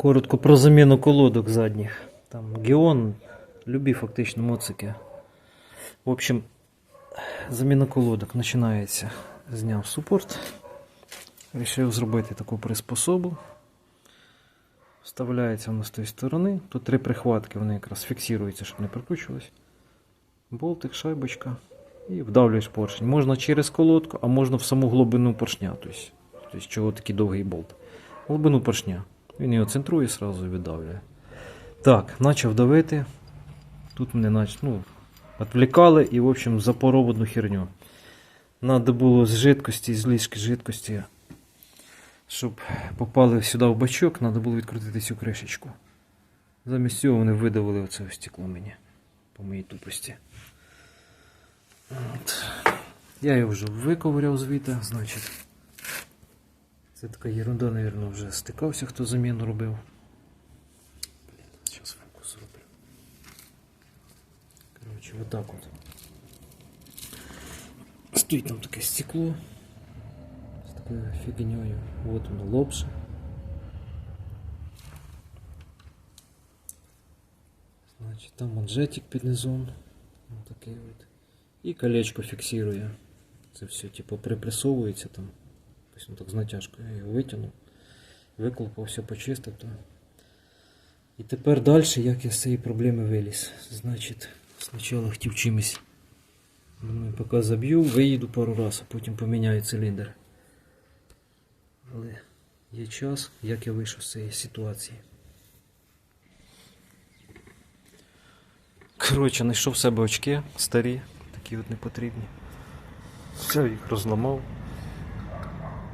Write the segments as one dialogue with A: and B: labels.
A: Коротко про заміну колодок задніх. Там Геон, любі фактично моцики. В общем, заміна колодок починається. Зняв супорт. Рішив зробити таку приспособу. Вставляється воно з тої сторони. Тут три прихватки, вони якраз фіксуються, щоб не прикручувалось. Болтик, шайбочка. І вдавлюєш поршень. Можна через колодку, а можна в саму глибину поршня. Тобто чого такий довгий болт. Глибину поршня. Він його центрує і видавлює. Так, почав давити. Тут мене нач... ну, відвлікали і, в общем, запоров одну херню. Надо було з жидкості, з ліжки жидкості, щоб попали сюди в бачок, треба було відкрутити цю кришечку. Замість цього вони видавили оце стекло мені по моїй тупості. От. Я його вже виковиряв звідти, значить. Це така ерунда, мабуть, вже стикався, хто заміну робив. Блін, зараз фокус роблю. Коротше, отак от. Стоїть там таке стекло. З такою фігньою. От воно лопше. Значить, там манжетик під низом. Ось такий от. І колечко фіксує. Це все типу припресовується там. Тобто ну, так з натяжкою я його витягнув, виклопав, все почистив. То. І тепер далі, як я з цієї проблеми виліз. Значить, спочатку хотів чимось. Думаю, поки заб'ю, виїду пару разів, а потім поміняю циліндр. Але є час, як я вийшов з цієї ситуації. Коротше, знайшов в себе очки старі, такі от непотрібні. Все, їх розламав.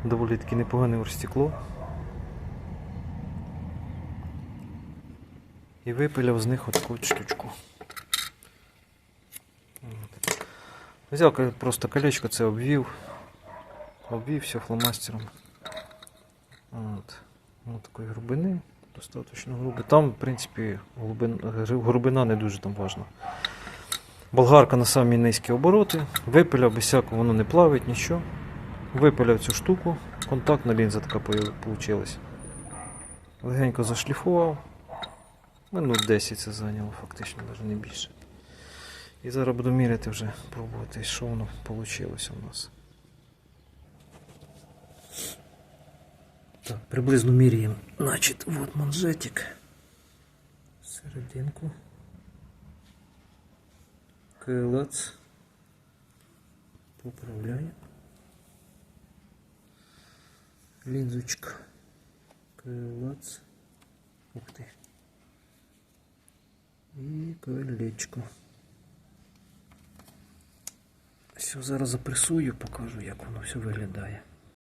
A: Доволі таки непогане розтекло. І випиляв з них отаку от штучку. От. Взяв просто колечко, це обвів. Обвів все фломастером. От. Ну, такої глибини. Достаточно грубо. Там, в принципі, глибин, глибина не дуже там важна. Болгарка на самі низькі обороти. Випиляв без всякого, воно не плавить, нічого. Випиляв цю штуку. Контактна лінза така вийшла. Легенько зашліфував. Минут 10 це зайняло, фактично, навіть не більше. І зараз буду міряти вже, пробувати, що воно вийшло у нас. Так, приблизно міряємо. Значить, от манжетик. Серединку. Клац. Поправляємо. Лінзочка. Клац. Ух ти. І колечко. Все, зараз запресую, покажу, як воно все виглядає.